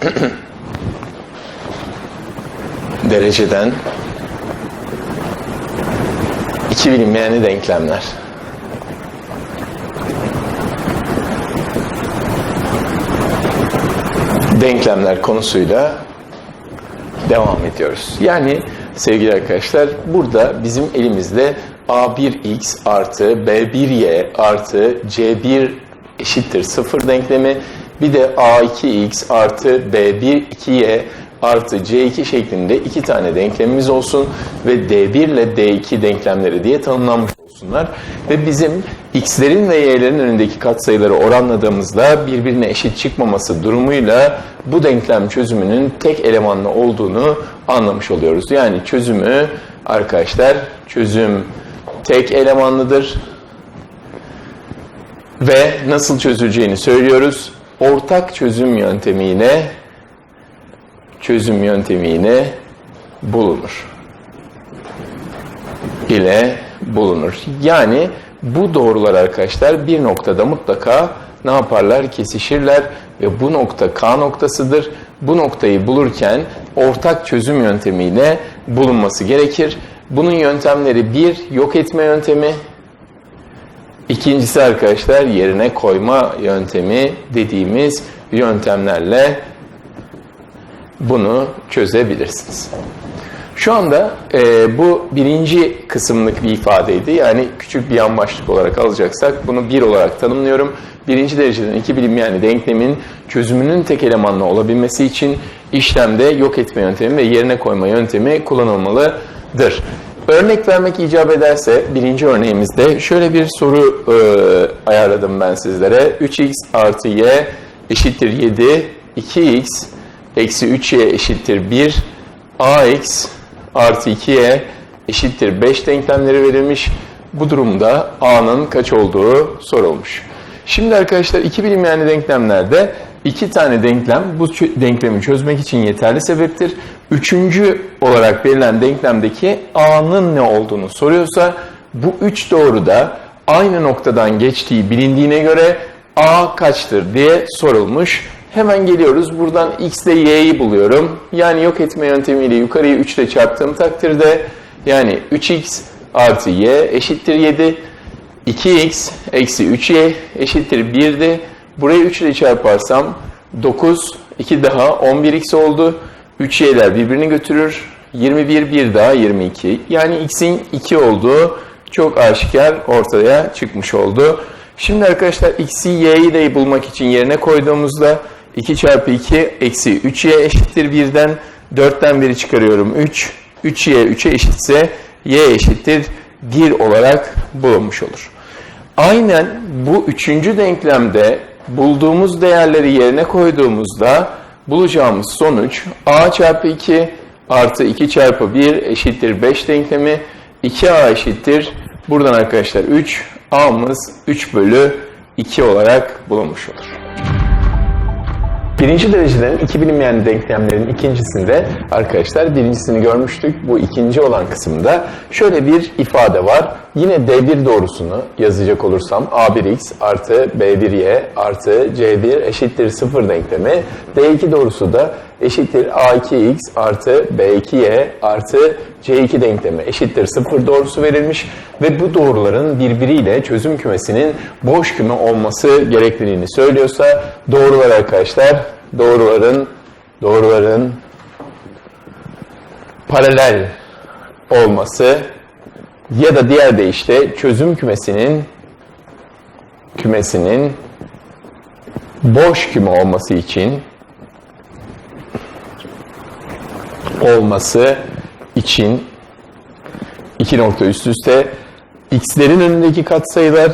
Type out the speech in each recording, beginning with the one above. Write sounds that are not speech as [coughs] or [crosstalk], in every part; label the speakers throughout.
Speaker 1: [coughs] dereceden iki bilinmeyenli denklemler. Denklemler konusuyla devam ediyoruz. Yani sevgili arkadaşlar burada bizim elimizde A1x artı B1y artı C1 eşittir 0 denklemi bir de A2x artı B1 2y artı C2 şeklinde iki tane denklemimiz olsun ve D1 ile D2 denklemleri diye tanımlanmış olsunlar. Ve bizim x'lerin ve y'lerin önündeki katsayıları oranladığımızda birbirine eşit çıkmaması durumuyla bu denklem çözümünün tek elemanlı olduğunu anlamış oluyoruz. Yani çözümü arkadaşlar çözüm tek elemanlıdır ve nasıl çözüleceğini söylüyoruz. Ortak çözüm yöntemiyle çözüm yöntemiyle bulunur. ile bulunur. Yani bu doğrular arkadaşlar bir noktada mutlaka ne yaparlar? Kesişirler ve bu nokta K noktasıdır. Bu noktayı bulurken ortak çözüm yöntemiyle bulunması gerekir. Bunun yöntemleri bir, yok etme yöntemi. İkincisi arkadaşlar yerine koyma yöntemi dediğimiz yöntemlerle bunu çözebilirsiniz. Şu anda e, bu birinci kısımlık bir ifadeydi. Yani küçük bir yan başlık olarak alacaksak bunu bir olarak tanımlıyorum. Birinci dereceden iki bilinmeyenli denklemin çözümünün tek elemanlı olabilmesi için işlemde yok etme yöntemi ve yerine koyma yöntemi kullanılmalıdır. Örnek vermek icap ederse birinci örneğimizde şöyle bir soru e, ayarladım ben sizlere. 3x artı y eşittir 7, 2x eksi 3y eşittir 1, ax artı 2y eşittir 5 denklemleri verilmiş. Bu durumda a'nın kaç olduğu sorulmuş. Şimdi arkadaşlar iki bilinmeyenli denklemlerde iki tane denklem bu denklemi çözmek için yeterli sebeptir. Üçüncü olarak verilen denklemdeki a'nın ne olduğunu soruyorsa bu üç doğruda aynı noktadan geçtiği bilindiğine göre a kaçtır diye sorulmuş. Hemen geliyoruz. Buradan x ile y'yi buluyorum. Yani yok etme yöntemiyle yukarıyı 3 ile çarptığım takdirde yani 3x artı y eşittir 7. 2x eksi 3y eşittir 1'di. Burayı 3 ile çarparsam 9, 2 daha 11x oldu. 3y'ler birbirini götürür. 21, 1 daha 22. Yani x'in 2 olduğu çok aşikar ortaya çıkmış oldu. Şimdi arkadaşlar x'i y'yi de bulmak için yerine koyduğumuzda 2 çarpı 2 eksi 3y eşittir 1'den 4'ten 1'i çıkarıyorum 3. 3y 3'e eşitse y eşittir 1 olarak bulunmuş olur. Aynen bu üçüncü denklemde bulduğumuz değerleri yerine koyduğumuzda bulacağımız sonuç a çarpı 2 artı 2 çarpı 1 eşittir 5 denklemi 2a eşittir. Buradan arkadaşlar 3 a'mız 3 bölü 2 olarak bulunmuş olur. Birinci dereceden iki bilinmeyen denklemlerin ikincisinde arkadaşlar birincisini görmüştük. Bu ikinci olan kısımda şöyle bir ifade var. Yine D1 doğrusunu yazacak olursam A1x artı B1y artı C1 eşittir 0 denklemi. D2 doğrusu da eşittir A2x artı B2y artı C2 denklemi eşittir 0 doğrusu verilmiş ve bu doğruların birbiriyle çözüm kümesinin boş küme olması gerekliliğini söylüyorsa doğrular arkadaşlar doğruların doğruların paralel olması ya da diğer deyişle çözüm kümesinin kümesinin boş küme olması için olması için iki nokta üst üste x'lerin önündeki katsayılar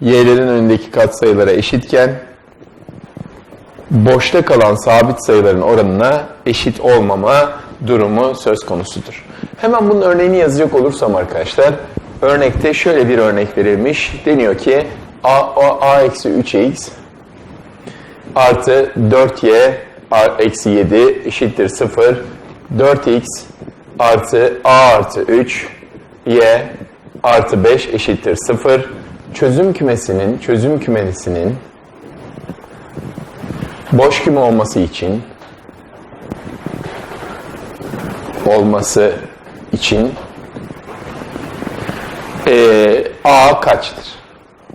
Speaker 1: y'lerin önündeki katsayılara eşitken boşta kalan sabit sayıların oranına eşit olmama durumu söz konusudur. Hemen bunun örneğini yazacak olursam arkadaşlar, örnekte şöyle bir örnek verilmiş. Deniyor ki a, a, eksi 3x artı 4y a eksi 7 eşittir 0. 4x artı a artı 3 y artı 5 eşittir 0. Çözüm kümesinin, çözüm kümesinin boş küme olması için olması için e, a kaçtır?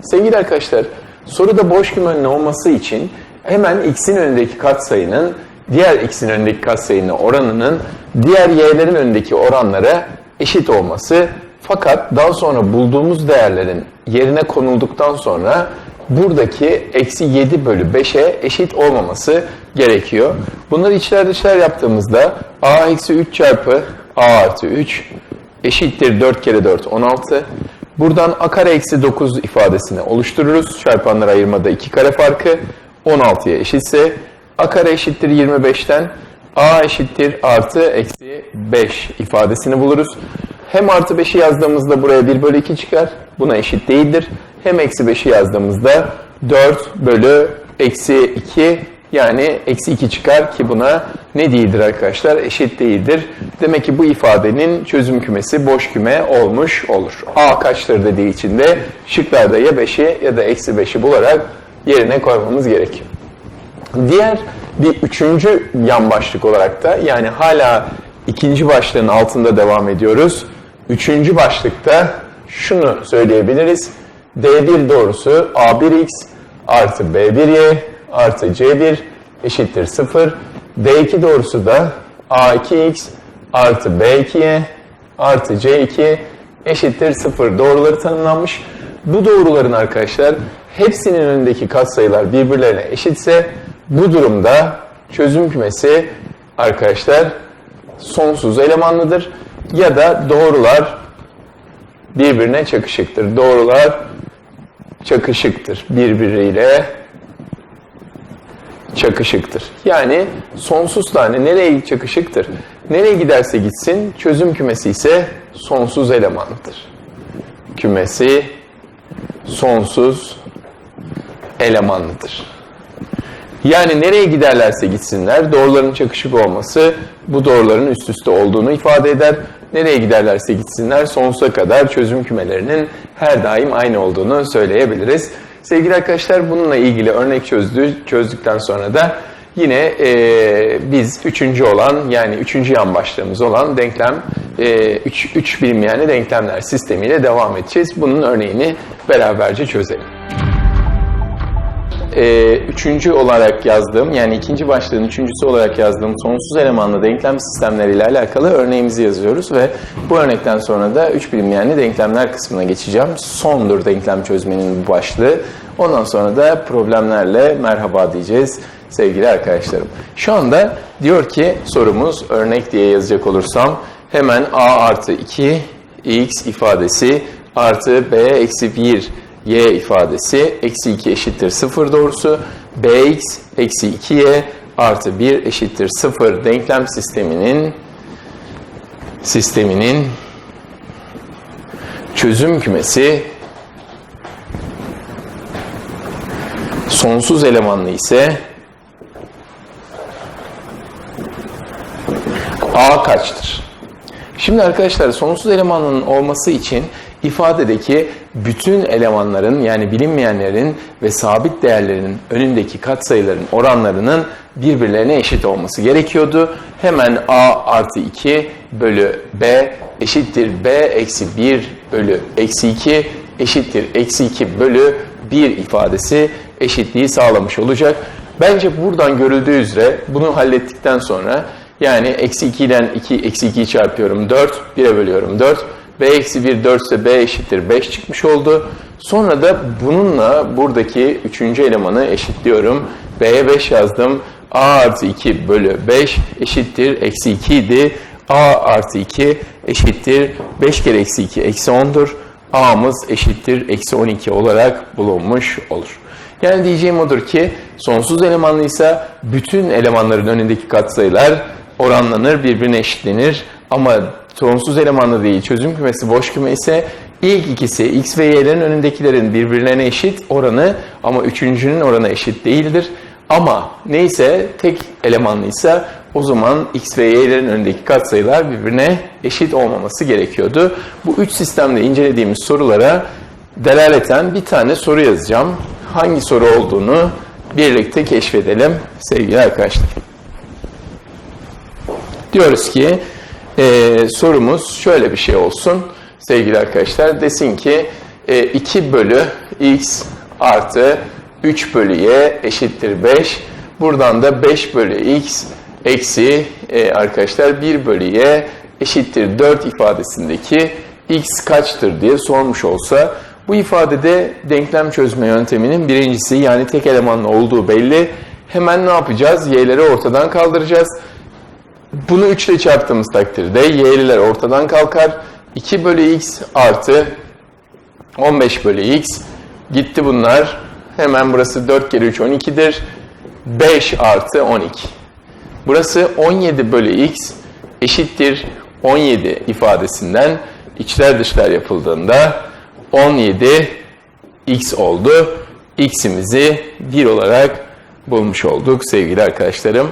Speaker 1: Sevgili arkadaşlar, soruda boş kümenin olması için hemen x'in önündeki katsayının diğer x'in önündeki katsayının oranının diğer y'lerin önündeki oranlara eşit olması fakat daha sonra bulduğumuz değerlerin yerine konulduktan sonra buradaki eksi 7 bölü 5'e eşit olmaması gerekiyor. Bunları içler dışlar yaptığımızda a eksi 3 çarpı a artı 3 eşittir 4 kere 4 16. Buradan a kare eksi 9 ifadesini oluştururuz. Çarpanlar ayırmada 2 kare farkı 16'ya eşitse a kare eşittir 25'ten a eşittir artı eksi 5 ifadesini buluruz. Hem artı 5'i yazdığımızda buraya 1 bölü 2 çıkar. Buna eşit değildir. Hem eksi 5'i yazdığımızda 4 bölü eksi 2 yani eksi 2 çıkar ki buna ne değildir arkadaşlar? Eşit değildir. Demek ki bu ifadenin çözüm kümesi boş küme olmuş olur. A kaçtır dediği için de şıklarda ya 5'i ya da eksi 5'i bularak yerine koymamız gerekiyor. Diğer bir üçüncü yan başlık olarak da yani hala ikinci başlığın altında devam ediyoruz. Üçüncü başlıkta şunu söyleyebiliriz. D1 doğrusu A1x artı B1y artı C1 eşittir 0. D2 doğrusu da A2x artı B2y artı C2 eşittir 0 doğruları tanımlanmış. Bu doğruların arkadaşlar hepsinin önündeki katsayılar birbirlerine eşitse bu durumda çözüm kümesi arkadaşlar sonsuz elemanlıdır ya da doğrular birbirine çakışıktır. Doğrular çakışıktır birbiriyle çakışıktır. Yani sonsuz tane nereye çakışıktır? Nereye giderse gitsin çözüm kümesi ise sonsuz elemanlıdır. Kümesi sonsuz elemanlıdır. Yani nereye giderlerse gitsinler doğruların çakışık olması bu doğruların üst üste olduğunu ifade eder. Nereye giderlerse gitsinler sonsuza kadar çözüm kümelerinin her daim aynı olduğunu söyleyebiliriz. Sevgili arkadaşlar bununla ilgili örnek çözdü, çözdükten sonra da yine e, biz üçüncü olan yani üçüncü yan başlığımız olan denklem e, üç, üç denklemler sistemiyle devam edeceğiz. Bunun örneğini beraberce çözelim e, üçüncü olarak yazdığım yani ikinci başlığın üçüncüsü olarak yazdığım sonsuz elemanlı denklem sistemleriyle alakalı örneğimizi yazıyoruz ve bu örnekten sonra da üç bilinmeyenli denklemler kısmına geçeceğim. Sondur denklem çözmenin başlığı. Ondan sonra da problemlerle merhaba diyeceğiz sevgili arkadaşlarım. Şu anda diyor ki sorumuz örnek diye yazacak olursam hemen a artı 2 x ifadesi artı b eksi 1 y ifadesi eksi 2 eşittir 0 doğrusu bx eksi 2y artı 1 eşittir 0 denklem sisteminin sisteminin çözüm kümesi sonsuz elemanlı ise a kaçtır? Şimdi arkadaşlar sonsuz elemanın olması için ifadedeki bütün elemanların yani bilinmeyenlerin ve sabit değerlerin önündeki katsayıların oranlarının birbirlerine eşit olması gerekiyordu. Hemen a artı 2 bölü b eşittir b eksi 1 bölü eksi 2 eşittir eksi 2 bölü 1 ifadesi eşitliği sağlamış olacak. Bence buradan görüldüğü üzere bunu hallettikten sonra yani eksi 2 ile 2 eksi 2'yi çarpıyorum 4, 1'e bölüyorum 4 b eksi 1 4 ise b eşittir 5 çıkmış oldu. Sonra da bununla buradaki üçüncü elemanı eşitliyorum. b'ye 5 yazdım. a artı 2 bölü 5 eşittir eksi 2 idi. a artı 2 eşittir 5 kere eksi 2 eksi 10'dur. a'mız eşittir eksi 12 olarak bulunmuş olur. Yani diyeceğim odur ki sonsuz elemanlıysa bütün elemanların önündeki katsayılar oranlanır, birbirine eşitlenir. Ama sonsuz elemanlı değil, çözüm kümesi boş küme ise ilk ikisi x ve y'lerin önündekilerin birbirlerine eşit oranı ama üçüncünün oranı eşit değildir. Ama neyse tek elemanlıysa o zaman x ve y'lerin önündeki katsayılar birbirine eşit olmaması gerekiyordu. Bu üç sistemde incelediğimiz sorulara delaleten bir tane soru yazacağım. Hangi soru olduğunu birlikte keşfedelim sevgili arkadaşlar. Diyoruz ki e, sorumuz şöyle bir şey olsun sevgili arkadaşlar. Desin ki e, 2 bölü x artı 3 bölü y eşittir 5. Buradan da 5 bölü x eksi e, arkadaşlar 1 bölü y eşittir 4 ifadesindeki x kaçtır diye sormuş olsa bu ifadede denklem çözme yönteminin birincisi yani tek elemanlı olduğu belli. Hemen ne yapacağız? Y'leri ortadan kaldıracağız. Bunu 3 ile çarptığımız takdirde y'liler ortadan kalkar. 2 bölü x artı 15 bölü x gitti bunlar. Hemen burası 4 kere 3 12'dir. 5 artı 12. Burası 17 bölü x eşittir 17 ifadesinden içler dışlar yapıldığında 17 x oldu. x'imizi 1 olarak bulmuş olduk sevgili arkadaşlarım.